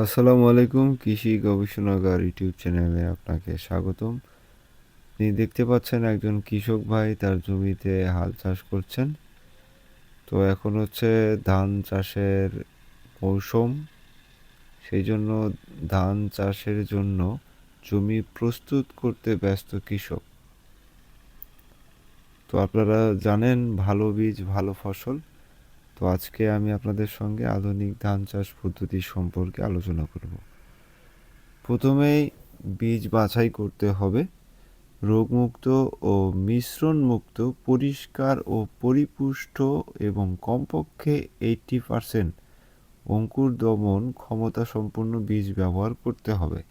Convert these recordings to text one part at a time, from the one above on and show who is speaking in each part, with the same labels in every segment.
Speaker 1: আসসালামু আলাইকুম, কৃষি গবেষণাগার ইউটিউব চ্যানেলে আপনাকে স্বাগতম। আপনি দেখতে পাচ্ছেন একজন কৃষক ভাই, তার জমিতে হাল চাষ করছেন। তো এখন হচ্ছে ধান চাষের মৌসুম। সেই জন্য ধান চাষের জন্য জমি প্রস্তুত করতে ব্যস্ত কৃষক। তো আপনারা জানেন, ভালো বীজ, ভালো ফসল। তো আজকে আমি আপনাদের সঙ্গে আধুনিক ধান চাষ পদ্ধতি সম্পর্কে আলোচনা করব। প্রথমেই বীজ বাছাই করতে হবে। রোগমুক্ত ও মিশ্রণমুক্ত, পরিষ্কার ও পরিপুষ্ট এবং কমপক্ষে এইটটি পারসেন্ট অঙ্কুর দমন ক্ষমতা সম্পন্ন বীজ ব্যবহার করতে হবে।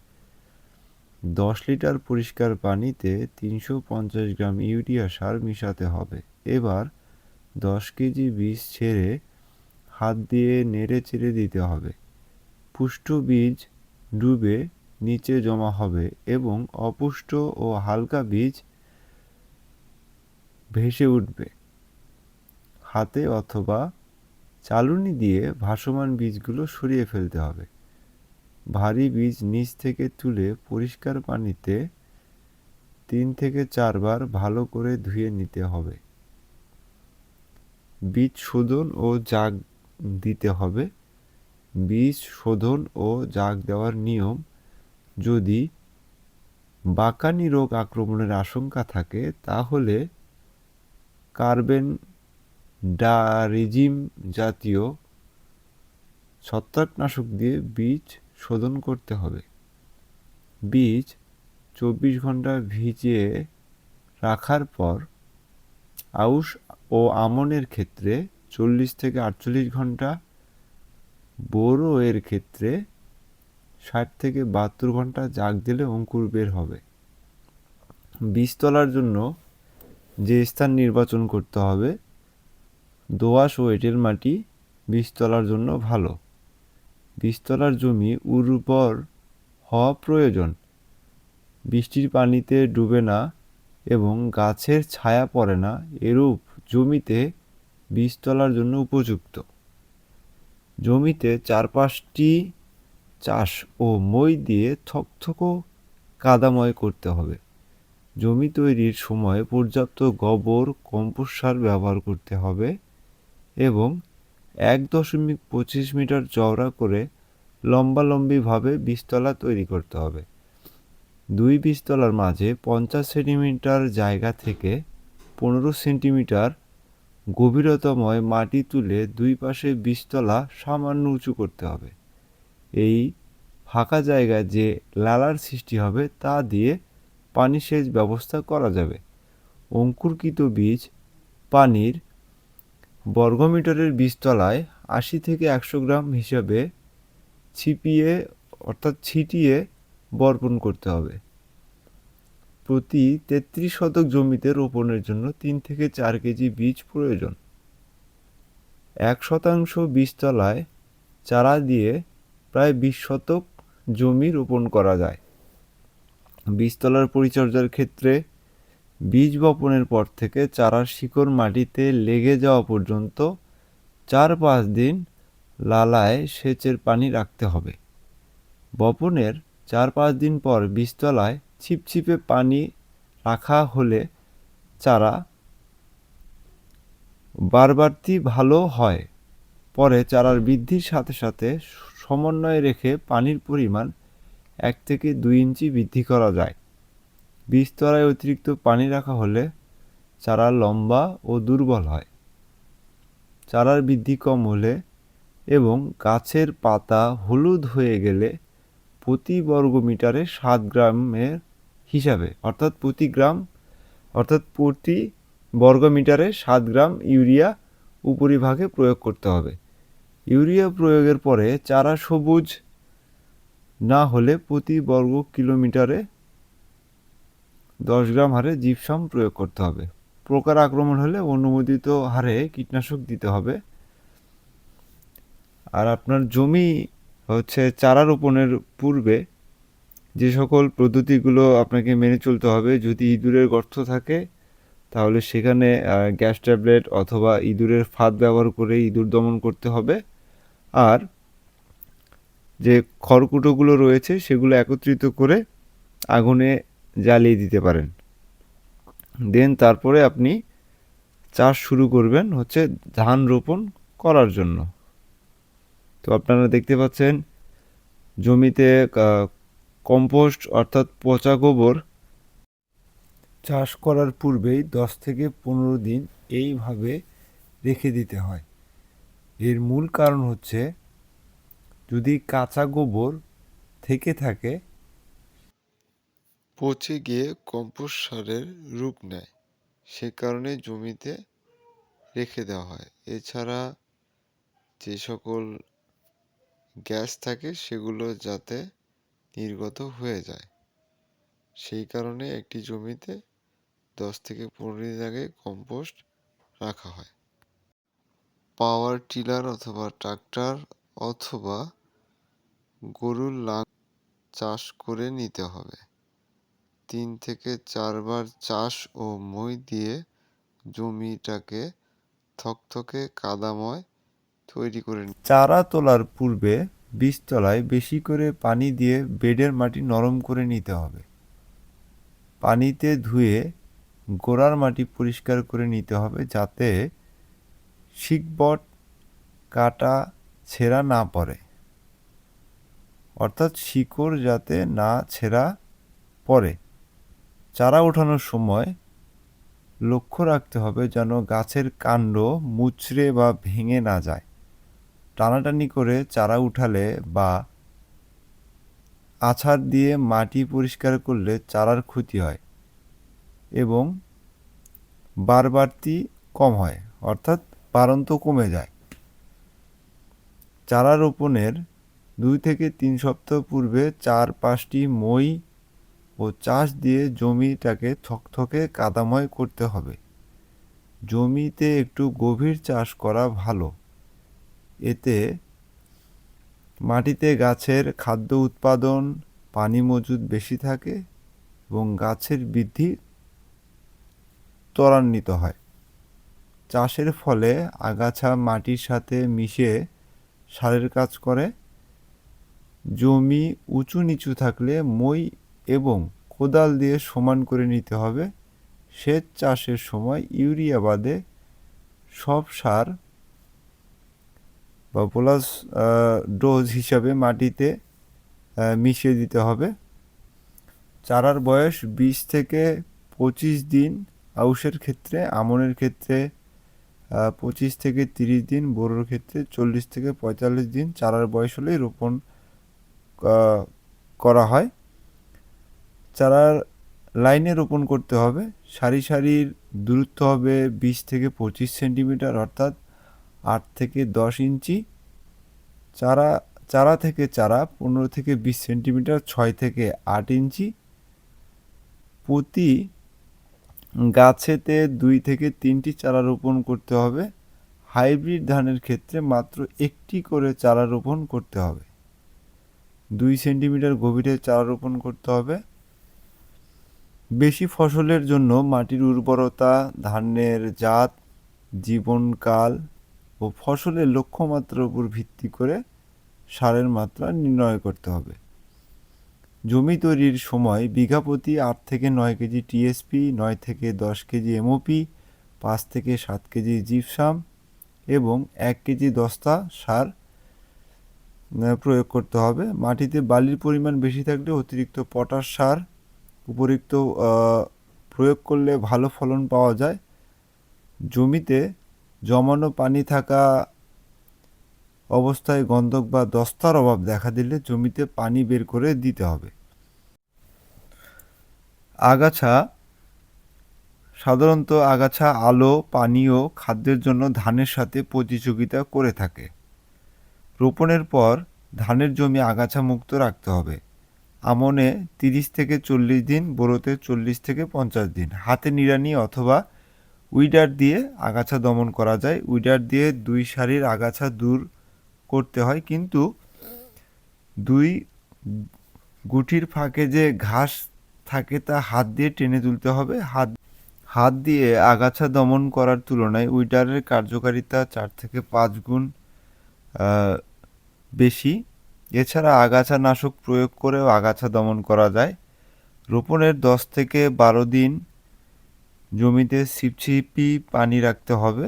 Speaker 1: দশ লিটার পরিষ্কার পানিতে তিনশো পঞ্চাশ গ্রাম ইউরিয়া সার মিশাতে হবে। এবার দশ কেজি বীজ ছেড়ে হাত দিয়ে নেড়ে চেড়ে দিতে হবে। পুষ্ট বীজ ডুবে নিচে জমা হবে এবং অপুষ্ট ও হালকা বীজ ভেসে উঠবে। হাতে অথবা চালুনি দিয়ে ভাসমান বীজগুলো সরিয়ে ফেলতে হবে। ভারী বীজ নিচ থেকে তুলে পরিষ্কার পানিতে তিন থেকে চারবার ভালো করে ধুয়ে নিতে হবে। বীজ শোধন ও জাগ দিতে হবে। বীজ শোধন ও জাগ দেওয়ার নিয়ম, যদি বাকানি রোগ আক্রমণের আশঙ্কা থাকে, তাহলে কার্বেন ডারিজিম জাতীয় ছত্রাকনাশক দিয়ে বীজ শোধন করতে হবে। বীজ চব্বিশ ঘণ্টা ভিজিয়ে রাখার পর আউশ ও আমনের ক্ষেত্রে চল্লিশ থেকে আটচল্লিশ ঘণ্টা, বোরো এর ক্ষেত্রে ষাট থেকে বাহাত্তর ঘণ্টা জাগ দিলে অঙ্কুর বের হবে। বীজ তোলার জন্য যে স্থান নির্বাচন করতে হবে, দোআঁশ ও এঁটেল মাটি বীজ তোলার জন্য ভালো। বীজতলার জমি উর্বর হওয়া প্রয়োজন। বৃষ্টির পানিতে ডুবে না এবং গাছের ছায়া পড়ে না, এরূপ জমিতে বীজ তোলার জন্য উপযুক্ত। জমিতে চারপাশটি চাষ ও মই দিয়ে থকথকো কাদাময় করতে হবে। জমি তৈরির সময় পর্যাপ্ত গোবর, কম্পোস্ট সার ব্যবহার করতে হবে এবং এক দশমিক পঁচিশ মিটার চওড়া করে লম্বালম্বিভাবে বীজতলা তৈরি করতে হবে। দুই বীজতলার মাঝে পঞ্চাশ সেন্টিমিটার জায়গা থেকে পনেরো সেন্টিমিটার গভীরতাময় মাটি তুলে দুই পাশে বীজতলা সামান্য উঁচু করতে হবে। এই ফাঁকা জায়গায় যে লালার সৃষ্টি হবে তা দিয়ে পানি সেচ ব্যবস্থা করা যাবে। অঙ্কুরকৃত বীজ পানির বর্গমিটারের বীজতলায় আশি থেকে একশো গ্রাম হিসাবে ছিপিয়ে অর্থাৎ ছিটিয়ে বর্পণ করতে হবে। প্রতি তেত্রিশ শতক জমিতে রোপণের জন্য তিন থেকে চার কেজি বীজ প্রয়োজন। এক শতাংশ বীজতলায় চারা দিয়ে প্রায় বিশ শতক জমি রোপণ করা যায়। বীজতলার পরিচর্যার ক্ষেত্রে বীজ বপনের পর থেকে চারার শিকড় মাটিতে লেগে যাওয়া পর্যন্ত চার পাঁচ দিন লালায় সেচের পানি রাখতে হবে। বপনের চার পাঁচ দিন পর বীজতলায় ছিপছিপে পানি রাখা হলে চারা বারবারতি ভালো হয়। পরে চারার বৃদ্ধির সাথে সাথে সমন্বয় রেখে পানির পরিমাণ এক থেকে দুই ইঞ্চি বৃদ্ধি করা যায়। বীজতলায় অতিরিক্ত পানি রাখা হলে চারা লম্বা ও দুর্বল হয়। চারার বৃদ্ধি কম হলে এবং গাছের পাতা হলুদ হয়ে গেলে প্রতি বর্গ মিটারে সাত গ্রামের হিসাবে, অর্থাৎ প্রতি গ্রাম, অর্থাৎ প্রতি বর্গ মিটারে সাত গ্রাম ইউরিয়া উপরিভাগে প্রয়োগ করতে হবে। ইউরিয়া প্রয়োগের পরে চারা সবুজ না হলে প্রতি বর্গ কিলোমিটারে দশ গ্রাম হারে জিপসাম প্রয়োগ করতে হবে। পোকার আক্রমণ হলে অনুমোদিত হারে কীটনাশক দিতে হবে। আর আপনার জমি হচ্ছে চারা রোপণের পূর্বে যে সকল পদ্ধতিগুলো আপনাকে মেনে চলতে হবে, যদি ইঁদুরের গর্ত থাকে, তাহলে সেখানে গ্যাস ট্যাবলেট অথবা ইঁদুরের ফাঁদ ব্যবহার করে ইঁদুর দমন করতে হবে। আর যে খড়কুটোগুলো রয়েছে, সেগুলো একত্রিত করে আগুনে জ্বালিয়ে দিতে পারেন। দেন তারপরে আপনি চাষ শুরু করবেন হচ্ছে ধান রোপণ করার জন্য। তো আপনারা দেখতে পাচ্ছেন, জমিতে কম্পোস্ট অর্থাৎ পচা গোবর চাষ করার পূর্বেই দশ থেকে পনেরো দিন এইভাবে রেখে দিতে হয়। এর মূল কারণ হচ্ছে, যদি কাঁচা গোবর থেকে থাকে,
Speaker 2: পচে গিয়ে কম্পোস্ট সারের রূপ নেয়। সে কারণে জমিতে রেখে দেওয়া হয়। এছাড়া যে সকল গ্যাস থাকে, সেগুলো যাতে নির্গত হয়ে যায়। সেই কারণে একটি জমিতে দশ থেকে পনেরো দিন আগে কম্পোস্ট রাখা হয়। পাওয়ার টিলার অথবা ট্রাক্টর অথবা গরুর লাঙ চাষ করে নিতে হবে। তিন থেকে চারবার চাষ ও মই দিয়ে জমিটাকে থকথকে কাদাময় তৈরি করে
Speaker 1: চারা তোলার পূর্বে বীজতলায় বেশি করে পানি দিয়ে বেডের মাটি নরম করে নিতে হবে। পানিতে ধুয়ে গোড়ার মাটি পরিষ্কার করে নিতে হবে যাতে শিকবট, কাটা, ছেঁড়া না পড়ে। অর্থাৎ শিকড় যাতে না ছেঁড়া পড়ে। চারা ওঠানোর সময় লক্ষ্য রাখতে হবে যেন গাছের কাণ্ড মুচড়ে বা ভেঙে না যায়। টানাটানি করে চারা উঠালে বা আছাড় দিয়ে মাটি পরিষ্কার করলে চারার ক্ষতি হয় এবং বারবারতি কম হয়, অর্থাৎ বারন্ত কমে যায়। চারা রোপণের দুই থেকে তিন সপ্তাহ পূর্বে চার পাঁচটি মই ও চাষ দিয়ে জমিটাকে থকথকে কাদাময় করতে হবে। জমিতে একটু গভীর চাষ করা ভালো। এতে মাটিতে গাছের খাদ্য উৎপাদন, পানি মজুদ বেশি থাকে এবং গাছের বৃদ্ধি ত্বরান্বিত হয়। চাষের ফলে আগাছা মাটির সাথে মিশে সারের কাজ করে। জমি উঁচু নিচু থাকলে মই এবং কোদাল দিয়ে সমান করে নিতে হবে। সেচ চাষের সময় ইউরিয়া বাদে সব সার বা প্লাস ডোজ হিসাবে মাটিতে মিশিয়ে দিতে হবে। চারার বয়স বিশ থেকে পঁচিশ দিন আউশের ক্ষেত্রে, আমনের ক্ষেত্রে পঁচিশ থেকে তিরিশ দিন, বোরোর ক্ষেত্রে চল্লিশ থেকে পঁয়তাল্লিশ দিন চারার বয়স হলেই রোপণ করা হয়। চারার লাইনে রোপণ করতে হবে। সারি সারির দূরত্ব হবে বিশ থেকে পঁচিশ সেন্টিমিটার, অর্থাৎ আট থেকে দশ ইঞ্চি, চারা চারা থেকে চারা পনেরো থেকে বিশ সেন্টিমিটার, ছয় থেকে আট ইঞ্চি। প্রতি গাছেতে দুই থেকে তিনটি চারা রোপণ করতে হবে। হাইব্রিড ধানের ক্ষেত্রে মাত্র একটি করে চারা রোপণ করতে হবে। দুই সেন্টিমিটার গভীরে চারা রোপণ করতে হবে। বেশি ফসলের জন্য মাটির উর্বরতা, ধানের জাত, জীবনকাল ও ফসলের লক্ষ্যমাত্রার উপর ভিত্তি করে সারের মাত্রা নির্ণয় করতে হবে। জমি তৈরির সময় বিঘা প্রতি আট থেকে নয় কেজি টিএসপি, নয় থেকে দশ কেজি এমওপি, পাঁচ থেকে সাত কেজি জিপসাম এবং এক কেজি দস্তা সার প্রয়োগ করতে হবে। মাটিতে বালির পরিমাণ বেশি থাকলে অতিরিক্ত পটাশ সার, উপরিক্ত প্রয়োগ করলে ভালো ফলন পাওয়া যায়। জমিতে জমানো পানি থাকা অবস্থায় গন্ধক বা দস্তার অভাব দেখা দিলে জমিতে পানি বের করে দিতে হবে। আগাছা, সাধারণত আগাছা, আলো, পানি ও খাদ্যের জন্য ধানের সাথে প্রতিযোগিতা করে থাকে। রোপণের পর ধানের জমি আগাছা মুক্ত রাখতে হবে। আমনে তিরিশ থেকে চল্লিশ দিন, বোরোতে চল্লিশ থেকে পঞ্চাশ দিন, হাতে নিড়ানি অথবা উইডার দিয়ে আগাছা দমন করা যায়। উইডার দিয়ে দুই সারির আগাছা দূর করতে হয়, কিন্তু দুই গুটির ফাঁকে যে ঘাস থাকে তা হাত দিয়ে টেনে তুলতে হবে। হাত হাত দিয়ে আগাছা দমন করার তুলনায় উইডারের কার্যকারিতা চার থেকে পাঁচ গুণ বেশি। এছাড়া আগাছা নাশক প্রয়োগ করেও আগাছা দমন করা যায়। রোপণের দশ থেকে বারো দিন জমিতে ছিপছিপি পানি রাখতে হবে।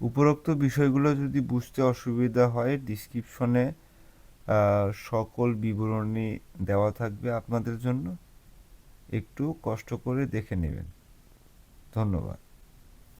Speaker 1: উপরোক্ত বিষয়গুলো যদি বুঝতে অসুবিধা হয় ডিসক্রিপশনে সকল বিবরণী দেওয়া থাকবে আপনাদের জন্য। একটু কষ্ট করে দেখে নেবেন। ধন্যবাদ।